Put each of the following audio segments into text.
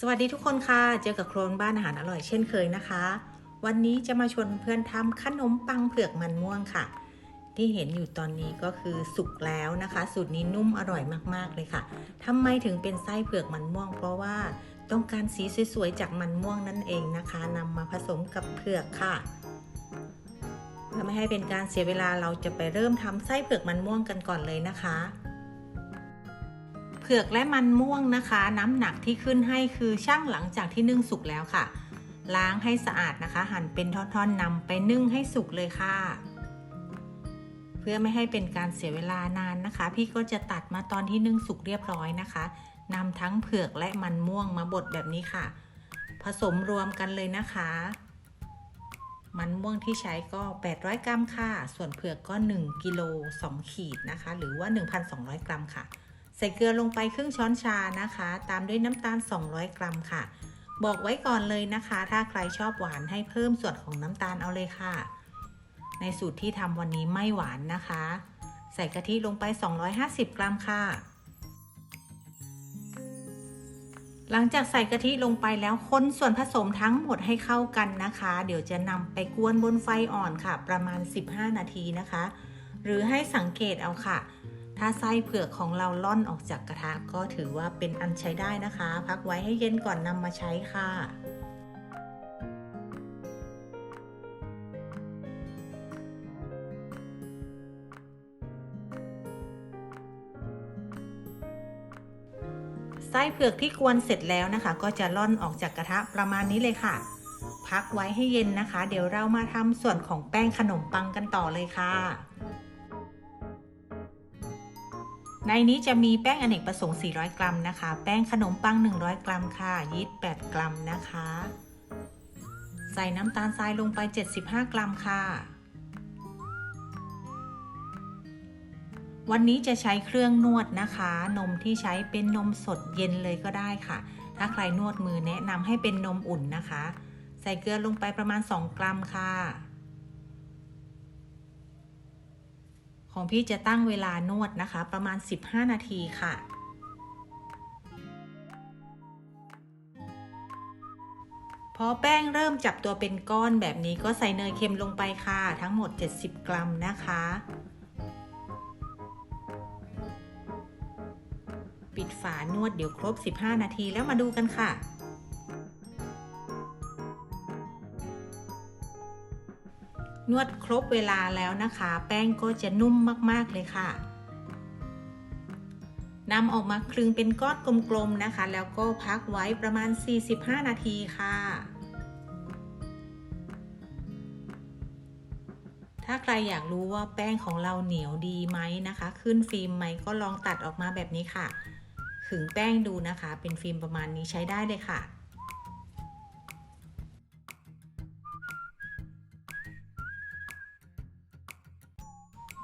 สวัสดีทุกคนค่ะ เจอกับโครนบ้านอาหารอร่อยเช่นเคยนะคะ วันนี้จะมาชวนเพื่อนทำขนมปังเผือกมันม่วงค่ะ ที่เห็นอยู่ตอนนี้ก็คือสุกแล้วนะคะ สูตรนี้นุ่มอร่อยมากๆเลยค่ะทำไมถึงเป็นไส้เผือกมันม่วง เพราะว่าต้องการสีสวยๆจากมันม่วงนั่นเองนะคะนำมาผสมกับเผือกค่ะเพื่อไม่ให้เป็นการเสียเวลาเราจะไปเริ่มทำไส้เผือกมันม่วงกันก่อนเลยนะคะ ผือกและมันม่วงนะคะ น้ำหนักที่ขึ้นให้คือช่างหลังจากที่นึ่งสุกแล้วค่ะ ล้างให้สะอาดนะคะ หั่นเป็นท่อนๆนำไปนึ่งให้สุกเลยค่ะ เพื่อไม่ให้เป็นการเสียเวลานานนะคะ พี่ก็จะตัดมาตอนที่นึ่งสุกเรียบร้อยนะคะนำทั้งเผือกและมันม่วงมาบดแบบนี้ค่ะ ผสมรวมกันเลยนะคะ มันม่วงที่ใช้ก็ 800 กรัมค่ะ ส่วนเผือกก็ 1กิโล2ขีดนะคะ หรือว่า 1,200 กรัมค่ะ ใส่เกลือลงไปครึ่งช้อนชานะคะ ตามด้วยน้ำตาล 200 กรัมค่ะ บอกไว้ก่อนเลยนะคะ ถ้าใครชอบหวานให้เพิ่มส่วนของน้ำตาลเอาเลยค่ะ ในสูตรที่ทำวันนี้ไม่หวานนะคะ ใส่กะทิลงไป 250 กรัมค่ะ หลังจากใส่กะทิลงไปแล้วคนส่วนผสมทั้งหมดให้เข้ากันนะคะ เดี๋ยวจะนำไปกวนบนไฟอ่อนค่ะ ประมาณ 15 นาทีนะคะ หรือให้สังเกตเอาค่ะ ถ้าไส้เผือกของเราล่อนออกจากกระทะก็ถือว่าเป็นอันใช้ได้นะคะ พักไว้ให้เย็นก่อนนำมาใช้ค่ะไส้เผือกที่กวนเสร็จแล้วนะคะ ก็จะล่อนออกจากกระทะประมาณนี้เลยค่ะ พักไว้ให้เย็นนะคะ เดี๋ยวเรามาทำส่วนของแป้งขนมปังกันต่อเลยค่ะ ในนี้จะมีแป้งอเนกประสงค์ 400 กรัมนะคะ แป้งขนมปัง 100 กรัมค่ะ ยีสต์ 8 กรัมนะคะ ใส่น้ำตาลทรายลงไป 75 กรัมค่ะ วันนี้จะใช้เครื่องนวดนะคะ นมที่ใช้เป็นนมสดเย็นเลยก็ได้ค่ะ ถ้าใครนวดมือแนะนำให้เป็นนมอุ่นนะคะ ใส่เกลือลงไปประมาณ 2 กรัมค่ะ ของพี่จะตั้งเวลานวดนะคะ ประมาณ 15 นาทีค่ะ พอแป้งเริ่มจับตัวเป็นก้อนแบบนี้ก็ใส่เนยเค็มลงไปค่ะ ทั้งหมด 70 กรัมนะคะ ปิดฝานวดเดี๋ยวครบ 15 นาทีแล้วมาดูกันค่ะ นวดครบเวลาแล้วนะคะ แป้งก็จะนุ่มมากๆเลยค่ะนำออกมาคลึงเป็นก้อนกลมๆนะคะ แล้วก็พักไว้ประมาณ 45 นาทีค่ะ ถ้าใครอยากรู้ว่าแป้งของเราเหนียวดีไหมนะคะ ขึ้นฟิล์มไหมก็ลองตัดออกมาแบบนี้ค่ะ ขึงแป้งดูนะคะ เป็นฟิล์มประมาณนี้ใช้ได้เลยค่ะ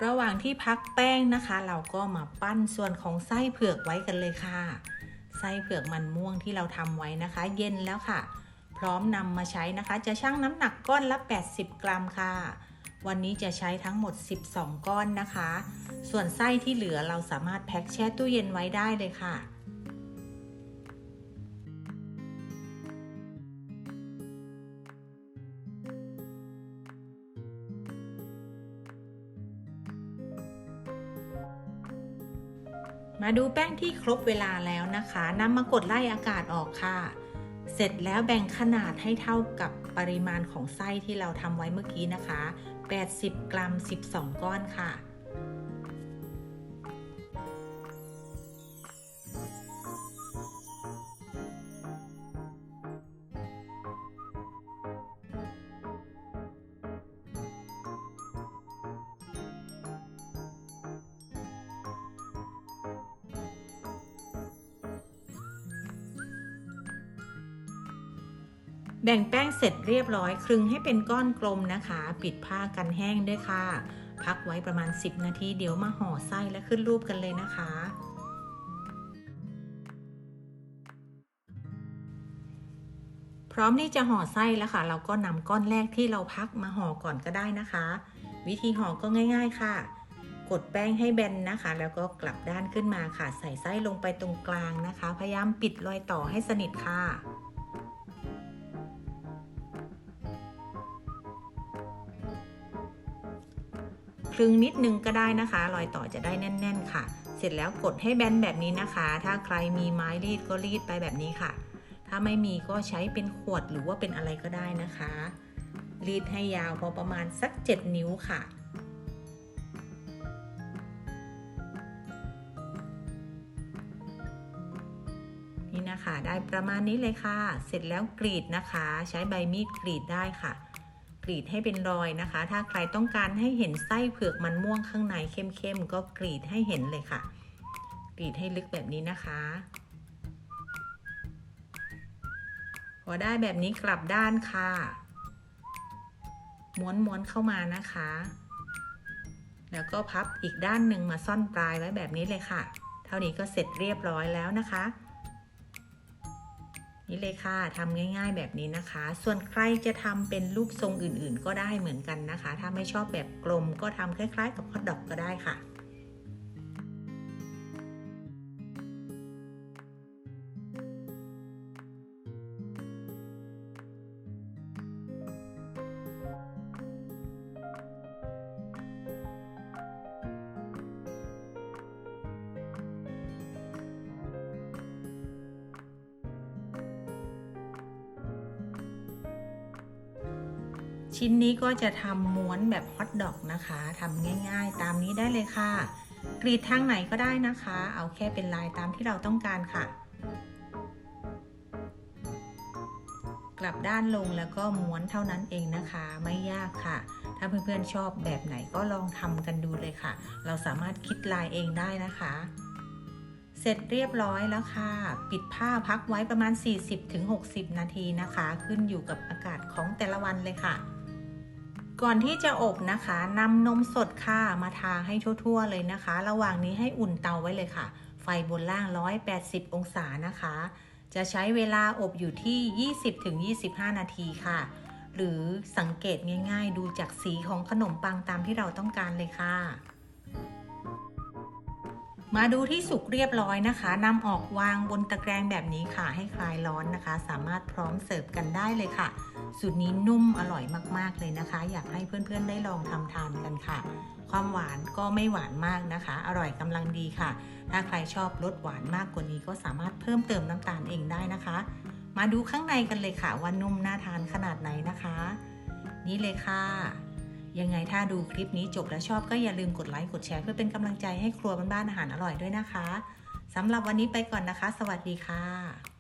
ระหว่างที่พักแป้งนะคะ เราก็มาปั้นส่วนของไส้เผือกไว้กันเลยค่ะ ไส้เผือกมันม่วงที่เราทำไว้นะคะ เย็นแล้วค่ะ พร้อมนำมาใช้นะคะ จะชั่งน้ำหนักก้อนละ 80 กรัมค่ะ วันนี้จะใช้ทั้งหมด 12 ก้อนนะคะ ส่วนไส้ที่เหลือเราสามารถแพ็คแช่ตู้เย็นไว้ได้เลยค่ะ มาดูแป้งที่ครบเวลาแล้วนะคะนำมากดไล่อากาศออกค่ะ เสร็จแล้วแบ่งขนาดให้เท่ากับปริมาณของไส้ที่เราทำไว้เมื่อกี้นะคะ 80 กรัม 12 ก้อนค่ะ แบ่งแป้งเสร็จเรียบร้อยคลึงให้เป็นก้อนกลมนะคะ ปิดผ้ากันแห้งด้วยค่ะ พักไว้ประมาณ 10 นาที เดี๋ยวมาห่อไส้และขึ้นรูปกันเลยนะคะ พร้อมที่จะห่อไส้แล้วค่ะ เราก็นำก้อนแรกที่เราพักมาห่อก่อนก็ได้นะคะ วิธีห่อก็ง่าย ๆค่ะ กดแป้งให้แบนนะคะ แล้วก็กลับด้านขึ้นมาค่ะ ใส่ไส้ลงไปตรงกลางนะคะ พยายามปิดรอยต่อให้สนิทค่ะ คลึงนิดนึงก็ได้นะคะ รอยต่อจะได้แน่น ๆ ค่ะ เสร็จแล้วกดให้แบนแบบนี้นะคะ ถ้าใครมีไม้รีดก็รีดไปแบบนี้ค่ะ ถ้าไม่มีก็ใช้เป็นขวดหรือว่าเป็นอะไรก็ได้นะคะ รีดให้ยาวพอประมาณสัก 7 นิ้วค่ะนี่นะคะได้ประมาณนี้เลยค่ะ เสร็จแล้วกรีดนะคะ ใช้ใบมีดกรีดได้ค่ะ กรีดให้เป็นรอยนะคะ ถ้าใครต้องการให้เห็นไส้เผือกมันม่วงข้างในเข้มๆก็กรีดให้เห็นเลยค่ะ กรีดให้ลึกแบบนี้นะคะ พอได้แบบนี้กลับด้านค่ะ ม้วนๆเข้ามานะคะ แล้วก็พับอีกด้านหนึ่งมาซ่อนปลายไว้แบบนี้เลยค่ะ เท่านี้ก็เสร็จเรียบร้อยแล้วนะคะ นี่เลยค่ะทำง่าย ๆ แบบนี้นะคะ ส่วนใครจะทำเป็นรูปทรงอื่นๆ ก็ได้เหมือนกันนะคะ ถ้าไม่ชอบแบบกลมก็ทำคล้าย ๆ กับฮอทดอกก็ได้ค่ะ ชิ้นนี้ก็จะทำม้วนแบบฮอทดอกนะคะทำง่ายๆ ตามนี้ได้เลยค่ะ กรีดทางไหนก็ได้นะคะ เอาแค่เป็นลายตามที่เราต้องการค่ะ กลับด้านลงแล้วก็ม้วนเท่านั้นเองนะคะ ไม่ยากค่ะ ถ้าเพื่อนๆชอบแบบไหนก็ลองทำกันดูเลยค่ะ เราสามารถคิดลายเองได้นะคะ เสร็จเรียบร้อยแล้วค่ะ ปิดผ้าพักไว้ประมาณ 40-60 นาทีนะคะ ขึ้นอยู่กับอากาศของแต่ละวันเลยค่ะ ก่อนที่จะอบนะคะนำนมสดค่ะมาทาให้ทั่วๆเลยนะคะ ระหว่างนี้ให้อุ่นเตาไว้เลยค่ะ ไฟบนล่าง 180 องศานะคะ จะใช้เวลาอบอยู่ที่ 20-25 นาทีค่ะ หรือสังเกตง่ายๆ ดูจากสีของขนมปังตามที่เราต้องการเลยค่ะ มาดูที่สุกเรียบร้อยนะคะนำออกวางบนตะแกรงแบบนี้ค่ะ ให้คลายร้อนนะคะ สามารถพร้อมเสิร์ฟกันได้เลยค่ะ สูตรนี้นุ่มอร่อยมากๆเลยนะคะ อยากให้เพื่อนๆได้ลองทำทานกันค่ะ ความหวานก็ไม่หวานมากนะคะ อร่อยกำลังดีค่ะ ถ้าใครชอบรสหวานมากกว่านี้ก็สามารถเพิ่มเติมน้ำตาลเองได้นะคะ มาดูข้างในกันเลยค่ะว่านุ่มน่าทานขนาดไหนนะคะ นี่เลยค่ะ ยังไงถ้าดูคลิปนี้จบแล้วชอบก็อย่าลืมกดไลค์กดแชร์เพื่อเป็นกำลังใจให้ครัวบ้านๆอาหารอร่อยด้วยนะคะสำหรับวันนี้ไปก่อนนะคะ สวัสดีค่ะ